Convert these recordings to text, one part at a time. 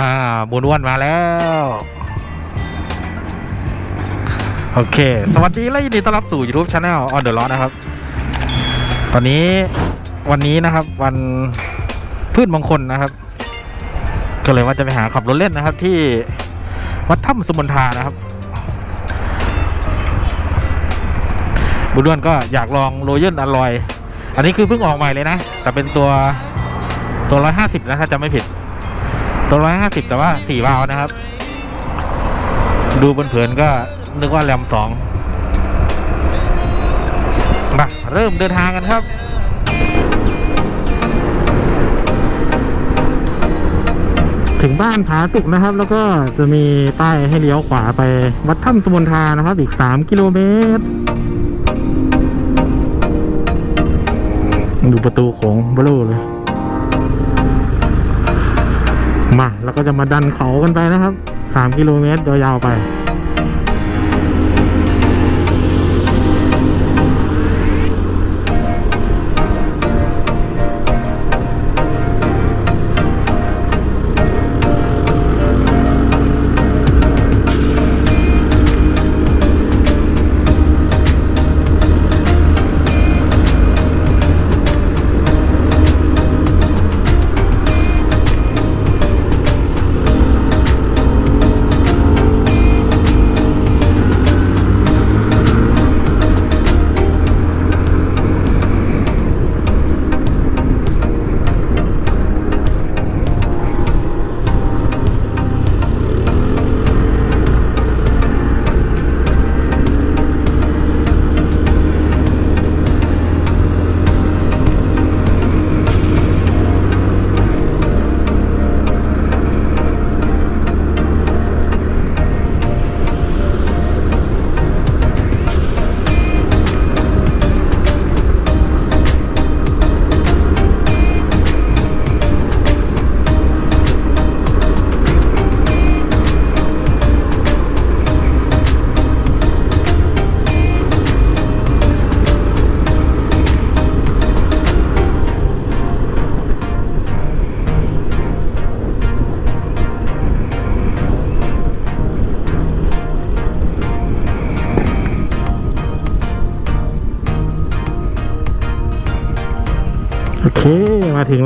อ่าบุญอ้วนมาแล้ว โอเค สวัสดีและยินดีต้อนรับสู่ YouTube Channel on The l o นะครับ ตอนนี้วันนี้นะครับ วันพืชมงคลนะครับ ก็เลยว่าจะไปหาขับรถเล่นนะครับ ที่วัดถ้ำสุมนทานะครับ บุญด้วนก็อยากลองโรเยนอลอย อันนี้คือเพิ่งออกใหม่เลยนะ แต่เป็นตัวตัวร้อยห้าสิบนะถ้าจำไม่ผิด ตัวร้อยห้าสิบแต่ว่าสี่วาล์วนะครับ ดูบนเผินก็นึกว่าแรมสองมาเริ่มเดินทางกันครับถึงบ้านผาสุกนะครับ แล้วก็จะมีป้ายให้เลี้ยวขวาไปวัดถ้ำสมุนทานะครับ อีก 3 กิโลเมตร ดูประตูโขงเบลูเลย มาแล้วก็จะมาดันเขากันไปนะครับ 3 กิโลเมตรยาวๆไป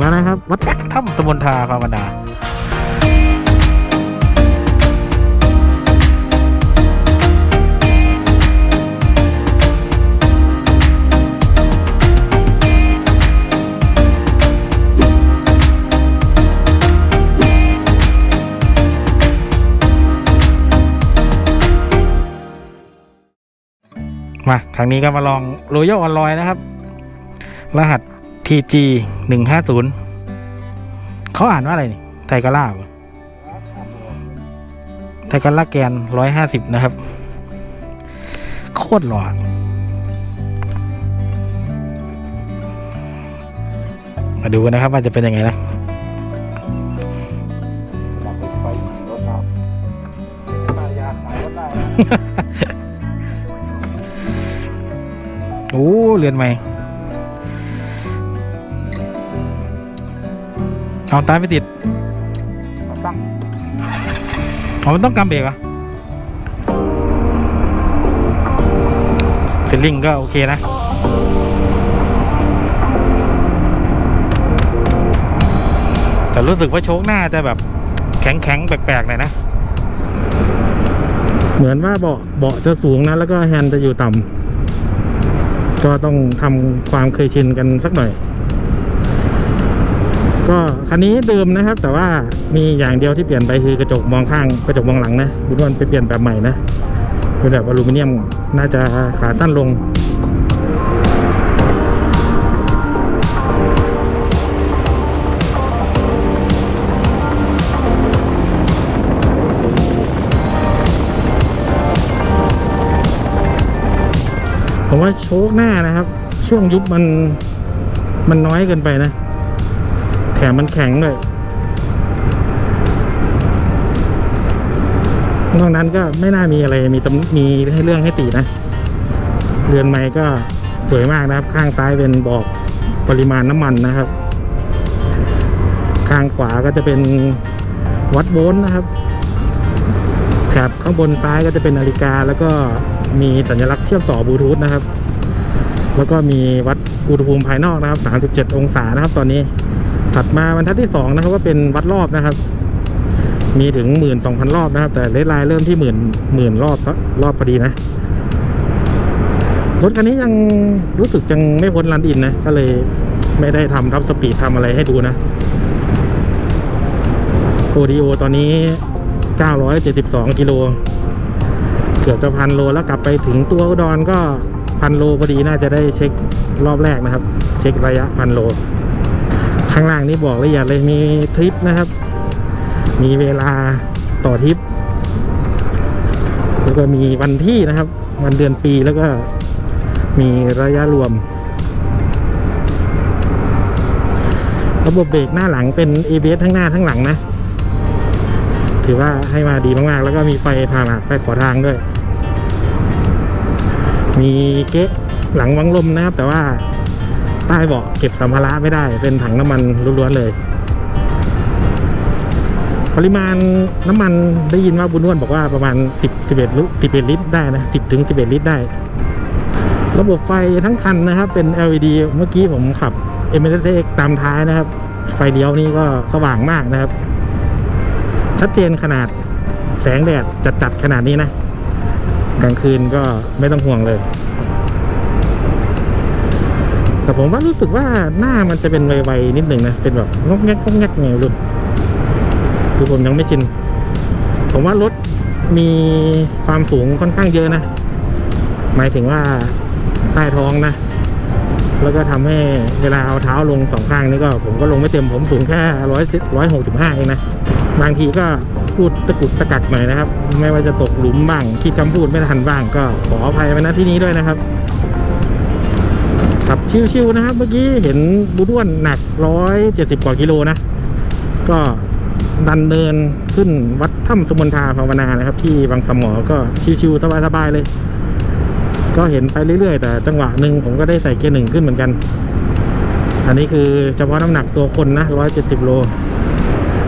แล้วนะครับ วัดถ้ำสมุนทาภาวนามา ทางนี้ก็มาลองโรยัลออนลอยนะครับ รหัส TG หนึ่งห้าศูนย์เขาอ่านว่าอะไรนี่ ไทกาล่าปะไทกาล่าแกนร้อยห้าสิบนะครับ โคตรหล่อมาดูกันนะครับว่าจะเป็นยังไงนะอยากไปไฟขี่รถเอามายาขายรถได้นะโอ้ เรือนใหม่ เอาตามไม่ติดมาตั้งอ๋อมันต้องกำเบรกเหรอะเซลลิงก็โอเคนะแต่รู้สึกว่าโชคหน้าจะแบบแข็งแข็งๆแปลกๆหน่อยนะ เหมือนว่าเบาะเบาะจะสูงนะ แล้วก็แฮนด์จะอยู่ต่ำก็ต้องทำความเคยชินกันสักหน่อย ก็คันนี้เดิมนะครับ แต่ว่ามีอย่างเดียวที่เปลี่ยนไปคือกระจกมองข้างกระจกมองหลังนะบุญวันไปเปลี่ยนแบบใหม่นะเป็นแบบอลูมิเนียมน่าจะขาสั้นลงผมว่าโชคหน้านะครับ ช่วงยุบมันมันน้อยเกินไปนะ แถมมันแข็งเลยนอกนั้นก็ไม่น่ามีอะไรมีตมีให้เรื่องให้ตีนะ เรือนไม้ก็สวยมากนะครับ ข้างซ้ายเป็นบอกปริมาณน้ำมันนะครับ ข้างขวาก็จะเป็นวัดโวลต์นะครับแถบข้างบนซ้ายก็จะเป็นนาฬิกา แล้วก็มีสัญลักษณ์เชื่อมต่อบลูทูธนะครับ แล้วก็มีวัดอุณหภูมิภายนอกนะครับ 37 องศานะครับตอนนี้ ถัดมาบรรทัดที่สองนะครับก็เป็นวัดรอบนะครับ มีถึงหมื่นสองพันรอบนะครับ แต่เลทไลน์เริ่มที่หมื่นหมื่นรอบรอบพอดีนะรถคันนี้ยังรู้สึกยังไม่พ้นรันอินนะ ก็เลยไม่ได้ทำทับสปีดทำอะไรให้ดูนะโอดีโอตอนนี้ 972 กิโล เกือบจะพันโลแล้วกลับไปถึงตัวอุดรก็พันโลพอดีน่าจะได้เช็ครอบแรกนะครับ เช็คระยะพันโล ข้างล่างนี่บอกละเอียดเลยมีทริปนะครับ มีเวลาต่อทริป แล้วก็มีวันที่นะครับ วันเดือนปีแล้วก็มีระยะรวม ระบบเบรกหน้าหลังเป็น ABS ทั้งหน้าทั้งหลังนะ ถือว่าให้มาดีมากๆ แล้วก็มีไฟผ่าหมากไฟขอทางด้วย มีเก๊ะหลังวังลมนะครับ แต่ว่า ใต้เบาะเก็บสัมภาระไม่ได้ เป็นถังน้ำมันล้วนๆเลย ปริมาณน้ำมันได้ยินว่าบุญนวลบอกว่าประมาณ 10 11ลิตรลิตรได้นะ10ถึง11 ลิตรได้ ระบบไฟทั้งคันนะครับ เป็น LED เมื่อกี้ผมขับ m อ x ตามท้ายนะครับ ไฟเลี้ยวนี่ก็สว่างมากนะครับ ชัดเจนขนาดแสงแดดจัดๆขนาดนี้นะ กลางคืนก็ไม่ต้องห่วงเลย แต่ผมว่ารู้สึกว่าหน้ามันจะเป็นไวๆนิดหนึ่งนะ เป็นแบบงอกแงกงอกแงกไงรุ่นคือผมยังไม่ชิน ผมว่ารถมีความสูงค่อนข้างเยอะนะ หมายถึงว่าใต้ท้องนะ แล้วก็ทำให้เวลาเอาเท้าลงสองข้างนี่ก็ ผมก็ลงไม่เต็มผมสูงแค่ร้อยร้อยหกสิบห้าเองนะ บางทีก็พูดตะกุกตะกักหน่อยนะครับ ไม่ว่าจะตกหลุมบ้างคิดคำพูดไม่ทันบ้างก็ขออภัยไว้ณที่นี้ด้วยนะครับ ขับชิวๆนะครับ เมื่อกี้เห็นบูด้วนหนักร้อยเจ็ดสิบกว่ากิโลนะ ก็ดันเดินขึ้นวัดถ้ำสมุนทาภาวนานะครับ ที่บางสมอก็ชิวๆสบายๆเลย ก็เห็นไปเรื่อยๆ แต่จังหวะหนึ่งผมก็ได้ใส่เกียร์หนึ่งขึ้นเหมือนกัน อันนี้คือเฉพาะน้ำหนักตัวคนนะร้อยเจ็ดสิบโล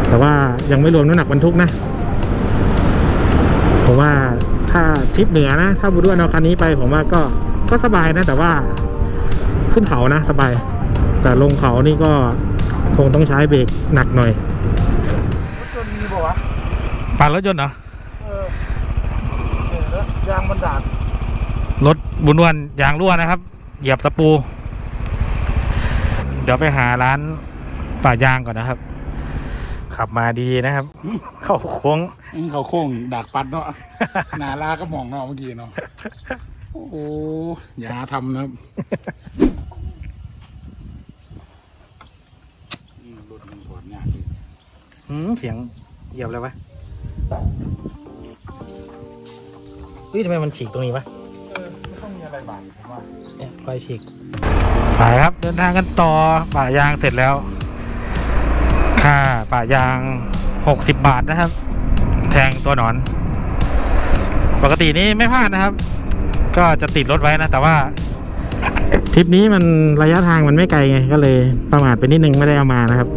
แต่ว่ายังไม่รวมน้ำหนักบรรทุกนะผมว่าถ้าทริปเหนือนะ ถ้าบุด้วนเอาคันนี้ไปผมว่าก็ก็สบายนะแต่ว่า ขึ้นเขานะสบาย แต่ลงเขานี่ก็คงต้องใช้เบรกหนักหน่อยรถยนต์มีป่าวะปั่นรถยนต์เหรอเออเนี่ยแล้วยางมันดาดรถบุญนวลยางรั่วนะครับ เหยียบตะปู เดี๋ยวไปหาร้านป่ายางก่อนนะครับ ขับมาดีนะครับ เข้าโค้ง อื้อเขาโค้งดากปัดเนาะ หนาลาก็มองเนาะเมื่อกี้เนาะ โอ้โหอย่าทำนะครับอืมรถมันถอดยากดิอืมเสียงเหยียบเลยวะเฮ้ยทำไมมันฉีกตรงนี้วะเออไม่ต้องมีอะไรบาดผมว่าเนี่ยรอยฉีกไปครับ เดินทางกันต่อป่ายางเสร็จแล้ว ค่าป่ายางหกสิบบาทนะครับ แทงตัวหนอน ปกตินี้ไม่พลาดนะครับ ก็จะติดรถไว้นะ แต่ว่าทริปนี้มันระยะทางมันไม่ไกลไง ก็เลยประมาทไปนิดนึงไม่ได้เอามานะครับ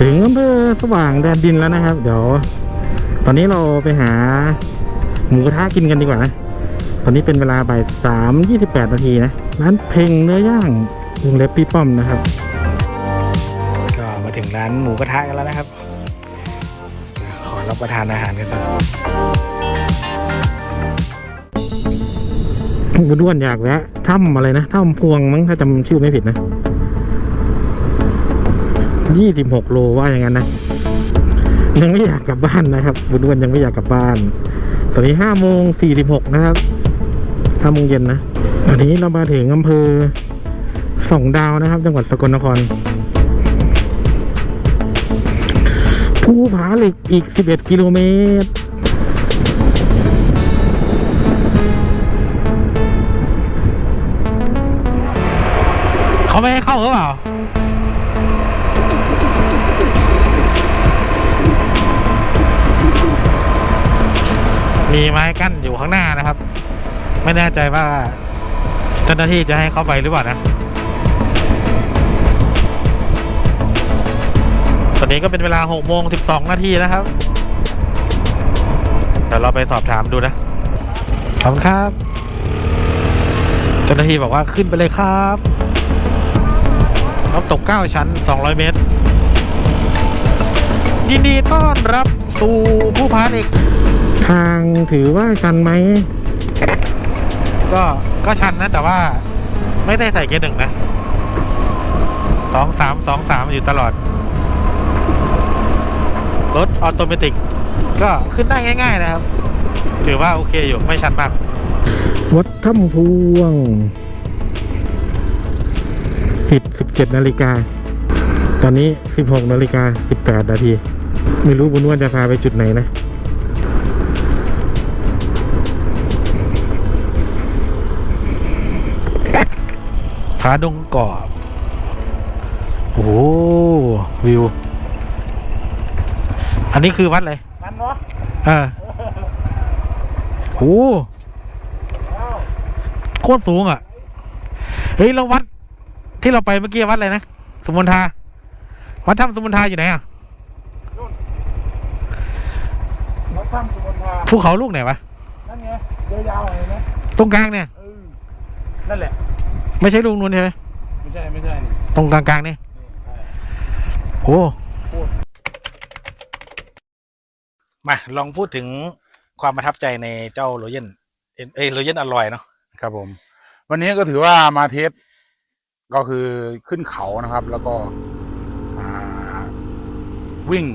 ถึงอำเภอสว่างแดนดินแล้วนะครับ เดี๋ยว ตอนนี้เราไปหา หมูกระทะกินกันดีกว่านะ ตอนนี้เป็นเวลาบ่ายสามยี่สิบแปดนาทีนะ ร้านเพลงเนื้อย่างวงเล็บพี่ป้อมนะครับ ก็มาถึงร้านหมูกระทะกันแล้วนะครับ ขอรับประทานอาหารกันก่อนบุด้วนอยากแวะถ้ำอะไรนะถ้ำพวงมั้งถ้าจำชื่อไม่ผิดนะยี่สิบหกโลว่าอย่างนั้นนะยังไม่อยากกลับบ้านนะครับบุด้วนยังไม่อยากกลับบ้าน ตอนนี้ห้าโมงสี่สิบหกนะครับห้าโมงเย็นนะตอนนี้เรามาถึงอำเภอสองดาวนะครับ จังหวัดสกลนครภูผาเหล็กอีกสิบเอ็ดกิโลเมตรเขาไม่ให้เข้าหรือเปล่า มีไม้กั้นอยู่ข้างหน้านะครับ ไม่แน่ใจว่าเจ้าหน้าที่จะให้เข้าไปหรือเปล่านะตอนนี้ก็เป็นเวลา6โมง12 นาทีนะครับ เดี๋ยวเราไปสอบถามดูนะ ขอบคุณครับ เจ้าหน้าที่บอกว่าขึ้นไปเลยครับน้ำตก 9 ชั้น 200 เมตร ยินดีต้อนรับสู่ผู้พานเอก ทางถือว่าชันไหม ก็ก็ชันนะ แต่ว่าไม่ได้ใส่เกียร์หนึ่งนะสองสามสองสามอยู่ตลอด รถออโตเมติกก็ขึ้นได้ง่ายๆนะครับ ถือว่าโอเคอยู่ไม่ชันมาก วัดถ้ำพวง ปิด 17 นาฬิกา ตอนนี้ 16 นาฬิกา 18 นาที ไม่รู้บุญอ้วนจะพาไปจุดไหนนะาดงกอบโอ้โหวิว อันนี้คือวัดอะไรนั่นเนาะเออโอ้โหโคตรสูงอะ เฮ้ยเราวัด ที่เราไปเมื่อกี้วัดอะไรนะ สมุนทา วัดถ้ำสมุนทาอยู่ไหนอะรถถ้ำสุบนทาภูเขาลูกไหนวะ นั่นไงยาวๆเห็นไหมตรงกลางเนี่ยเออนั่นแหละ ไม่ใช่ลูกนู้นใช่ไหมไม่ใช่ไม่ใช่นี่ตรงกลางๆนี่นี่ใช่โอ้มาลองพูดถึงความประทับใจในเจ้าโรเยนเอ้ยโรเยนอร่อยเนาะครับผม วันนี้ก็ถือว่ามาเทสก็คือขึ้นเขานะครับ แล้วก็อ่าวิ่ง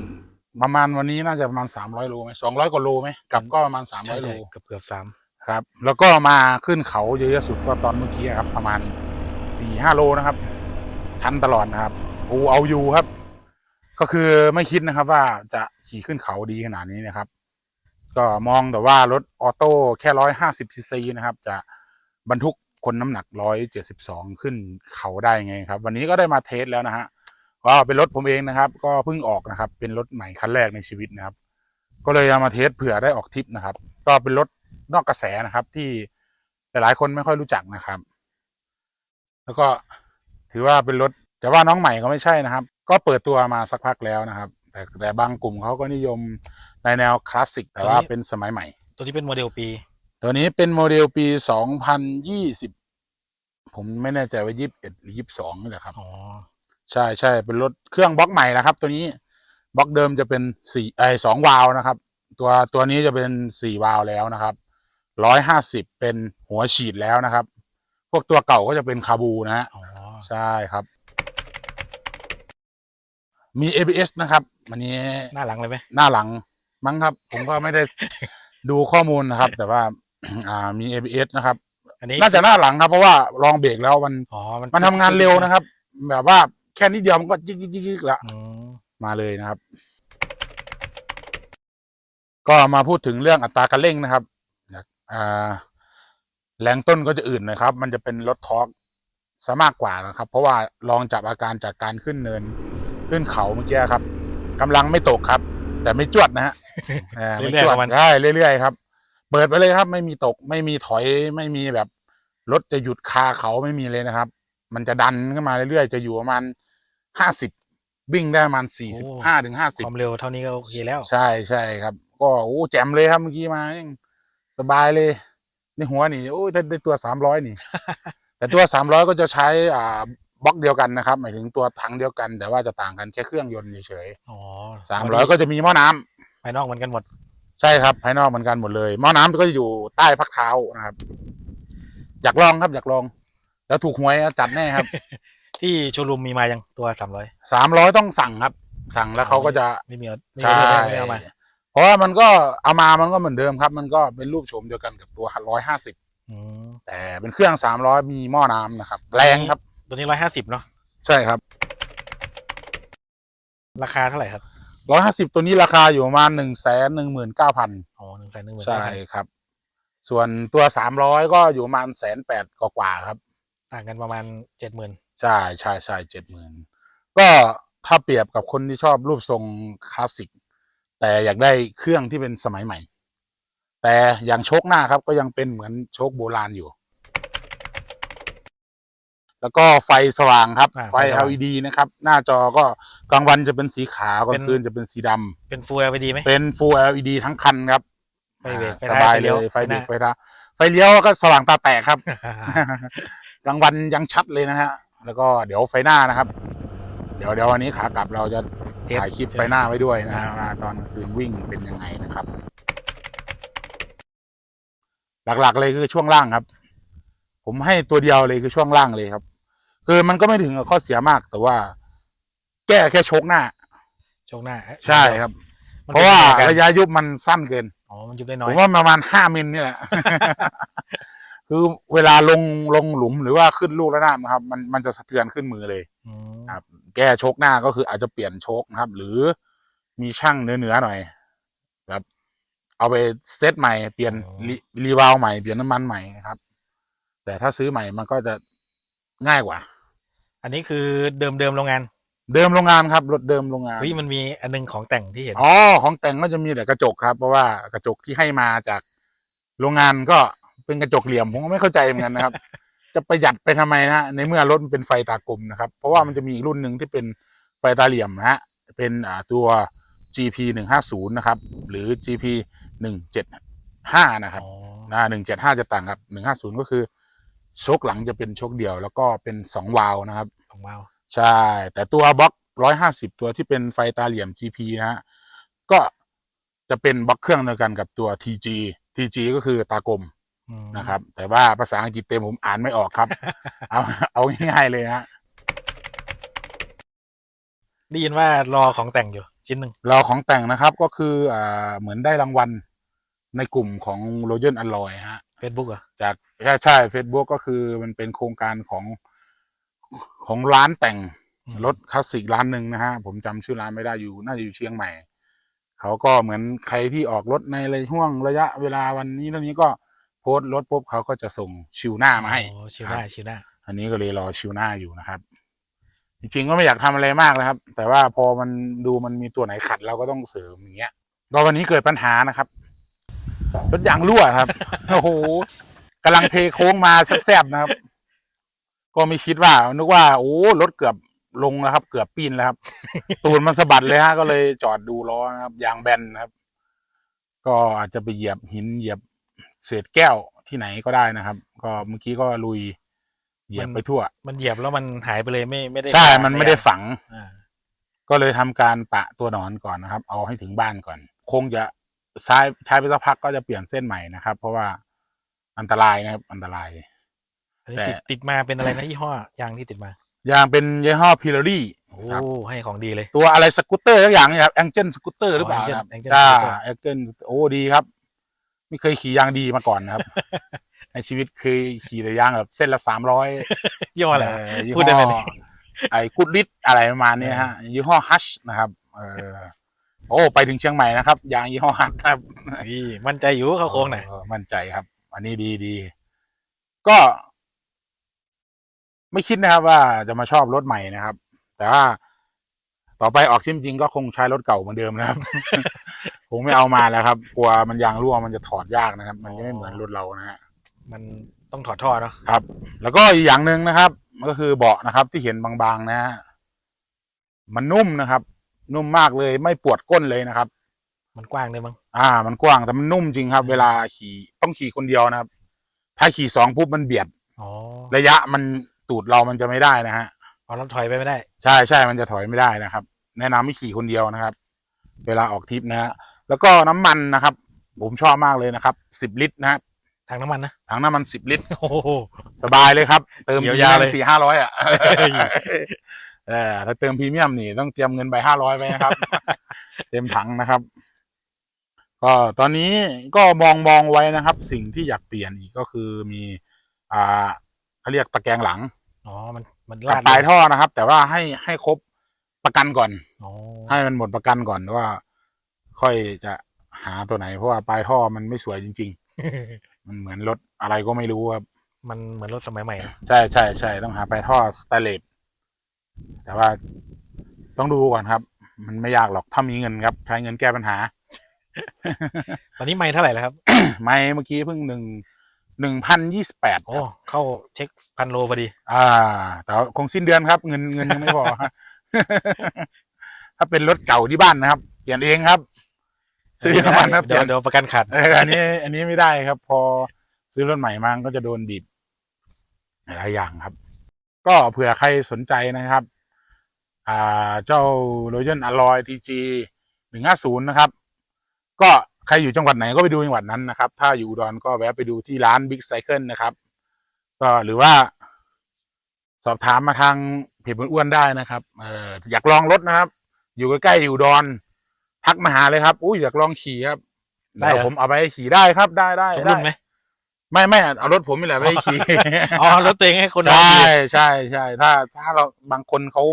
ประมาณวันนี้น่าจะประมาณสามร้อยโลไหมสองร้อยกว่าโลไหมกลับก็ประมาณสามร้ใช่อยโลใช่เกือบเกือบสาม ครับ แล้วก็มาขึ้นเขาเยอะที่สุดก็ตอนเมื่อกี้ครับ ประมาณสี่ห้าโลนะครับ ชันตลอดนะครับโอเอาอยู่ครับ ก็คือไม่คิดนะครับ ว่าจะขี่ขึ้นเขาดีขนาดนี้นะครับ ก็มองแต่ว่ารถออโต้แค่ร้อยห้าสิบซีซีนะครับ จะบรรทุกคนน้ำหนักร้อยเจ็ดสิบสองขึ้นเขาได้ไงครับ วันนี้ก็ได้มาเทสแล้วนะฮะก็เป็นรถผมเองนะครับ ก็เพิ่งออกนะครับ เป็นรถใหม่คันแรกในชีวิตนะครับ ก็เลยเอามาเทสเผื่อได้ออกทริปนะครับ ก็เป็นรถ นอกกระแสนะครับ ที่หลายๆคนไม่ค่อยรู้จักนะครับ แล้วก็ถือว่าเป็นรถจะว่าน้องใหม่ก็ไม่ใช่นะครับ ก็เปิดตัวมาสักพักแล้วนะครับ แต่แต่บางกลุ่มเขาก็นิยมในแนวคลาสสิกแต่ว่าเป็นสมัยใหม่ ตัวที่เป็นโมเดลปี ตัวนี้เป็นโมเดลปี2020ผมไม่แน่ใจว่า21หรือ22นี่แหละครับอ๋อใช่ใช่เป็นรถเครื่องบล็อกใหม่นะครับ ตัวนี้บล็อกเดิมจะเป็นสี่ไอสองวาล์วนะครับ ตัวตัวนี้จะเป็นสี่วาล์วแล้วนะครับ ร้อยห้าสิบเป็นหัวฉีดแล้วนะครับ พวกตัวเก่าก็จะเป็นคาบูนะฮะอ๋อใช่ครับ มี ABS นะครับอันนี้หน้าหลังเลยไหมหน้าหลังมั้งครับ ผมก็ไม่ได้ดูข้อมูลนะครับ แต่ว่าอ่ามี ABS นะครับอันนี้น่าจะหน้าหลังครับ เพราะว่าลองเบรกแล้วมันอ๋อมันทำงานเร็วนะครับ แบบว่าแค่นิดเดียวมันก็ยิกยิกยิกยิกละอืมมาเลยนะครับ ก็มาพูดถึงเรื่องอัตราการเร่งนะครับอ่า แรงต้นก็จะอื่นหนะครับ มันจะเป็นรถทอร์กซะมากกว่านะครับ เพราะว่าลองจับอาการจากการขึ้นเนิน ขึ้นเขาเมื่อกี้ครับกำลังไม่ตกครับ แต่ไม่จวดนะฮะอ่าไม่เรื่อยจๆวขดองมันใช่เรื่อยๆครับ เปิดไปเลยครับ ไม่มีตก ไม่มีถอย ไม่มีแบบรถจะหยุดคาเขาไม่มีเลยนะครับ มันจะดันขึ้นมาเรื่อยๆ จะอยู่ประมาณห้าสิบวิ่งได้ประมาณสี่สิบห้าถึงห้าสิบความเร็วเท่านี้ก็โอเคแล้ว ใช่ใช่ครับ ก็โอ้แจ่มเลยครับเมื่อกี้มายัง สบายเลยในหัวนี่โอ้ยได้ได้ตัวสามร้อยนี่ แต่ตัวสามร้อยก็จะใช้อ่าบล็อกเดียวกันนะครับ หมายถึงตัวถังเดียวกัน แต่ว่าจะต่างกันแค่เครื่องยนต์เฉยอ๋อๆสามร้อยก็จะมีหม้อน้ำภายนอกเหมือนกันหมด ใช่ครับภายนอกเหมือนกันหมดเลยหม้อน้ำก็จะอยู่ใต้พักเท้านะครับ อยากลองครับอยากลอง แล้วถูกหวยจัดแน่ครับ ที่โชว์รูมมีมายังตัวสามร้อยสามร้อยต้องสั่งครับ สั่งแล้วเขาก็จะไม่มีเอาไม่ใช่ไม่ เอามาเพราะว่ามันก็เอามามันก็เหมือนเดิมครับ มันก็เป็นรูปโฉมเดียวกันกับตัวร้อยห้าสิบอืมแต่เป็นเครื่องสามร้อยมีหม้อน้ำนะครับ แรงครับ ตัวนี้ร้อยห้าสิบเนาะใช่ครับราคาเท่าไหร่ครับร้อยห้าสิบตัวนี้ราคาอยู่ประมาณหนึ่งแสนหนึ่งหมื่นเก้าพันอ๋อหนึ่งแสนหนึ่งหมื่นใช่ครับ ส่วนตัวสามร้อยก็อยู่ประมาณแสนแปดกว่าๆครับ ต่างกันประมาณเจ็ดหมื่นใช่ใช่ใช่เจ็ดหมื่นก็ถ้าเปรียบกับคนที่ชอบรูปทรงคลาสสิก แต่อยากได้เครื่องที่เป็นสมัยใหม่ แต่อย่างโชคหน้าครับก็ยังเป็นเหมือนโชคโบราณอยู่ แล้วก็ไฟสว่างครับ อ่าไฟ ไฟสว่าง LED นะครับ หน้าจอก็กลางวันจะเป็นสีขาวกลางคืนจะเป็นสีดำเป็นฟูล LED ไหม เป็น Full LED ทั้งคันครับไฟเบรกอ่าไฟสท้ายบายไฟเลี้เลยวยไฟเบรกไฟไฟหน้าท้ายไฟเลี้ยวก็สว่างตาแตกครับ กลางวันยังชัดเลยนะฮะ แล้วก็เดี๋ยวไฟหน้านะครับ เดี๋ยวเดี๋ยววันนี้ขากลับเราจะเทปถ่ายคลิปไฟหน้าไว้ด้วยนะฮะว่าตอนกลางคืนวิ่งเป็นยังไงนะครับ หลักๆเลยคือช่วงล่างครับ ผมให้ตัวเดียวเลยคือช่วงล่างเลยครับ คือมันก็ไม่ถึงกับข้อเสียมากแต่ว่า แก้แค่โชกหน้าโชคหน้าใช่ครับ มันเพราะว่าป็นยังไงกันระยะยุบมันสั้นเกิน อ๋อมันยุบได้น้ผอยมว่าประมาณห้ามิลนี่แหละ คือเวลาลงลงหลุมหรือว่าขึ้นลูกระนาบนะครับ มันมันจะสะเทือนขึ้นมือเลย อืมครับ แก้โชคหน้าก็คืออาจจะเปลี่ยนโชคนะครับ หรือมีช่างเนื้อเนื้อๆหน่อยครับ เอาไปเซตใหม่เปลี่ยนรีรีวาลใหม่เปลี่ยนน้ำมันใหม่ครับ แต่ถ้าซื้อใหม่มันก็จะง่ายกว่า อันนี้คือเดิมเดิมโรงงาน เดิมโรงงานครับรถเดิมโรงงานเฮ้ยมันมีอันหนึงของแต่งที่เห็นอ๋อของแต่งก็จะมีแต่กระจกครับ เพราะว่ากระจกที่ให้มาจากโรงงานก็เป็นกระจกเหลี่ยมผมก็ไม่เข้าใจเหมือนกันนะครับ จะประหยัดไปทำไมนะฮะในเมื่อรถมันเป็นไฟตากลมนะครับ เพราะว่ามันจะมีอีกรุ่นหนึ่งที่เป็นไฟตาเหลี่ยมนะฮะเป็นอ่าตัว GP หนึ่งห้าศูนย์นะครับ หรือ GP หนึ่งเจ็ดห้านะครับอ๋อนะหนึ่งเจ็ดห้าจะต่างกับหนึ่งห้าศูนย์ก็คือโชคหลังจะเป็นโชคเดียว แล้วก็เป็นสองวาล์วนะครับของวาวใช่ แต่ตัวบล็อกร้อยห้าสิบตัวที่เป็นไฟตาเหลี่ยม GP นะฮะก็จะเป็นบล็อกเครื่องเดียวกันกับตัว TG TG ก็คือตากลมอืม นะครับ แต่ว่าภาษาอังกฤษเต็มผมอ่านไม่ออกครับ เอาเอาง่ายๆเลยนะฮะได้ยินว่ารอของแต่งอยู่ชิ้นหนึ่งเราของแต่งนะครับก็คืออ่าเหมือนได้รางวัลในกลุ่มของ Royal Alloy ฮะเฟซบุ๊กเหรอจากใช่ใช่ Facebook ก็คือมันเป็นโครงการของของร้านแต่งอืมรถคลาสสิกร้านหนึ่งนะฮะผมจำชื่อร้านไม่ได้อยู่ น่าจะอยู่เชียงใหม่ เขาก็เหมือนใครที่ออกรถในระห่วงระยะเวลาวันนี้เท่านี้ก็ โพสต์รถปุ๊บเขาก็จะส่งชิวหน้ามาให้โอ้ชิวหน้าชิวหน้า อันนี้ก็เลยรอชิวหน้าอยู่นะครับ จริงๆก็ไม่อยากทำอะไรมากนะครับ แต่ว่าพอมันดูมันมีตัวไหนขัดเราก็ต้องเสริมอย่างเงี้ยก็วันนี้เกิดปัญหานะครับรถยางรั่วครับโอ้โหกำลังเทโค้งมาแซบๆนะครับ ก็ไม่คิดว่า นึกว่าโอ้รถเกือบลงแล้วครับ เกือบปีนแล้วครับ ตูนมันสะบัดเลยฮะก็เลยจอดดูล้อนะครับยางแบนนะครับ ก็อาจจะไปเหยียบหินเหยียบ เศษแก้วที่ไหนก็ได้นะครับ ก็เมื่อกี้ก็ลุยเหยียบไปทั่ว มันเหยียบแล้วมันหายไปเลยไม่ไม่ได้ใช่มันไม่ได้ฝังอ่าก็เลยทำการปะตัวหนอนก่อนนะครับ เอาให้ถึงบ้านก่อน คงจะใช้ใช้ไปสักพักก็จะเปลี่ยนเส้นใหม่นะครับ เพราะว่าอันตรายนะครับ อันตรายอันนี้แต่ติดติดมาเป็นอะไรนะยี่ห้อยางที่ติดมาอย่างเป็นยี่ห้อพิลารี่โอ้ครับให้ของดีเลย ตัวอะไรสกูตเตอร์สักอย่างเนี่ยครับแองเจิลสกูตเตอร์หรือเปล่า Angel ครับ Angel จ้า Scooter แองเจิลโอ้ดีครับ ไม่เคยขี่ยางดีมาก่อนนะครับ ในชีวิตเคยขี่แต่ยางแบบเส้นละสามร้อยยี่ห้ออะไรเอ่อยี่พูห้ดได้ไหมอไอ้กุดลิตอะไรประมาณนี้ฮะยี่ห้อฮัชนะครับเออโอ้ไปถึงเชียงใหม่นะครับยางยี่ห้อฮัชครับนี่มั่นใจอยู่เข้าโค้งไหนอยเออมั่นใจครับ อันนี้ดีดีก็ ไม่คิดนะครับว่าจะมาชอบรถใหม่นะครับ แต่ว่า ต่อไปออกชิมจริงก็คงใช้รถเก่าเหมือนเดิมนะครับผมไม่เอามาแล้วครับ กลัวมันยางรั่วมันจะถอดยากนะครับ มันจะไม่เหมือนรถเรานะฮะมันต้องถอดท่อเนาะครับ แล้วก็อีกอย่างหนึ่งนะครับ ก็คือเบาะนะครับที่เห็นบางๆนะฮะมันนุ่มนะครับ นุ่มมากเลยไม่ปวดก้นเลยนะครับ มันกว้างด้วยมั้งอ่า มันกว้างแต่มันนุ่มจริงครับ เวลาขี่ต้องขี่คนเดียวนะครับ ถ้าขี่สองปุ๊บมันเบียดอ๋อระยะมันตูดเรามันจะไม่ได้นะฮะเอารถถอยไปไม่ได้ ใช่ใช่มันจะถอยไม่ได้นะครับ แนะนำให้ขี่คนเดียวนะครับ เวลาออกทริปนะฮะแล้วก็น้ำมันนะครับ ผมชอบมากเลยนะครับสิบลิตรนะครับทางน้ำมันนะ ถังน้ำมันสิบลิตร โอ้โห สบายเลยครับ เติมเดี๋ยวยาวเลย สี่ห้าร้อยอะเฮ้ยเออถ้าเติมพรีเมียมนี่ต้องเตรียมเงินไปห้าร้อยไปนะครับ เต็มถังนะครับ ก็ตอนนี้ก็มองมองไว้นะครับ สิ่งที่อยากเปลี่ยนอีกก็คือมีอ่าเขาเรียกตะแกรงหลังอ๋อ มันมันกับลาดปลายท่อนะครับ แต่ว่าให้ให้ครบ ประกันก่อน อ๋อให้มันหมดประกันก่อนว่า ค่อยจะหาตัวไหน เพราะว่าปลายท่อมันไม่สวยจริง ๆ มันเหมือนรถอะไรก็ไม่รู้ครับ มันเหมือนรถสมัยใหม่นะใช่ใช่ใช่ต้องหาปลายท่อสแตนเลสแต่ว่าต้องดูก่อนครับ มันไม่ยากหรอกถ้ามีเงินครับ ใช้เงินแก้ปัญหา ตอนนี้ไม่เท่าไหร่แล้วครับ ไม่เมื่อกี้เพิ่งหนึ่งหนึ่งพันยี่สิบแปดโอ้เข้าเช็คพันโลพอดี อ่า แต่ว่าคงสิ้นเดือนครับ เงินเงินยังไม่พอ ถ้าเป็นรถเก่าที่บ้านนะครับ เปลี่ยนเองครับ ซื้อน้ำมันนะเปเดี๋ลี่ยยวนเดี๋ยวประกันขาดเอออันนี้ อันนี้ไม่ได้ครับ พอซื้อรถใหม่มาก็จะโดนบีบหลายอย่างครับ ก็เผื่อใครสนใจนะครับ อ่าเจ้าโรยันอลอยทีจีหนึ่งห้าศูนย์นะครับ ก็ใครอยู่จังหวัดไหนก็ไปดูจังหวัดนั้นนะครับ ถ้าอยู่อุดอนก็แวะไปดูที่ร้านบิ๊กไซเคิลนะครับ ก็หรือว่าสอบถามมาทาง เพจบนอ้วนได้นะครับเอออยากลองรถนะครับ อยู่ใกล้ๆอยู่อุดอนทักมาหาเลยครับอุ้ยอยากลองขี่ครับได้เหรอเดี๋ยวผมเอาไปขี่ได้ครับได้ได้ทุกได้รุ่นไหมไม่ไม่เอารถผมนี่แหละไปขี่ อ๋อรถตัวเองให้คนใช่ขี่ใช่ใช่ถ้าถ้าเราบางคนเขา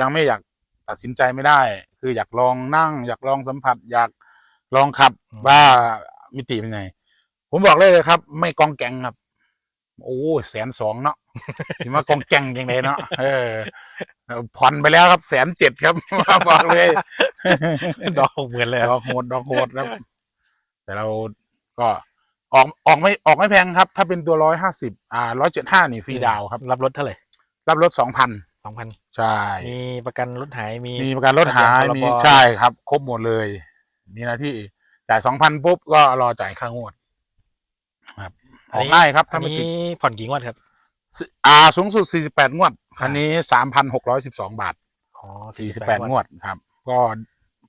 ยังไม่อยากตัดสินใจไม่ได้ คืออยากลองนั่ง อยากลองสัมผัส อยากลองขับว่ามิติเป็นไง ผมบอกเลยเลยครับ ไม่กองแกงครับ โอ้แสนสองเนาะ ถึงว่ากองแกงยังไงเนาะเออผ่อนไปแล้วครับแสนเจ็ดครับบอกเลย ดอกเหมือนเลยดอกโหดดอกโหดครับ แต่เราก็ออกออกไม่ออกไม่แพงครับ ถ้าเป็นตัวร้อยห้าสิบอ่าร้อยเจ็ดห้านี่ฟรีดาวน์ครับ รับรถเท่าไหร่ รับรถสองพันสองพันใช่ มีประกันรถหายมีมีประกันรถหายประกันพรบมีใช่ครับ ครบหมดเลย มีหน้าที่จ่ายสองพันปุ๊บก็รอจ่ายค่างวด ครับออกง่ายครับอัถ้านไม่ติดนี้ผ่อนกี่งวดครับ อ่าสูงสุดสี่สิบแปดงวด คันนี้สามพันหกร้อยสิบสองบาท อ๋อสี่สิบแปดงวดครับ ก็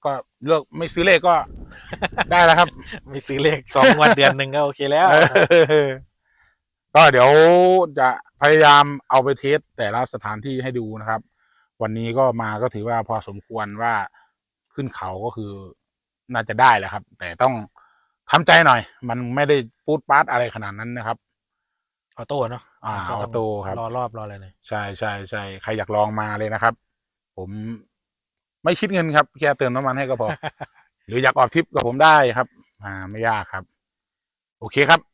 ก็เลือกไม่ซื้อเลขก็ ได้แล้วครับ ไม่ซื้อเลขสองงวดเดือนหนึ่งก็โอเคแล้วเออก็เดี๋ยวจะพยายามเอาไปเทสแต่ละสถานที่ให้ดูนะครับ วันนี้ก็มาก็ถือว่าพอสมควรว่าขึ้นเขาก็คือน่าจะได้แหละครับ แต่ต้องทำใจหน่อย มันไม่ได้ปูดปาดอะไรขนาดนั้นนะครับ ออโต้เนาะ อ่าออโต้ครับ รอรอบรออะไรเลยใช่ใช่ใช่ใครอยากลองมาเลยนะครับ ผมไม่คิดเงินครับ แค่เติมน้ำมันให้ก็พอ หรืออยากออกทริปกับผมได้ครับ อ่าไม่ยากครับ โอเคครับ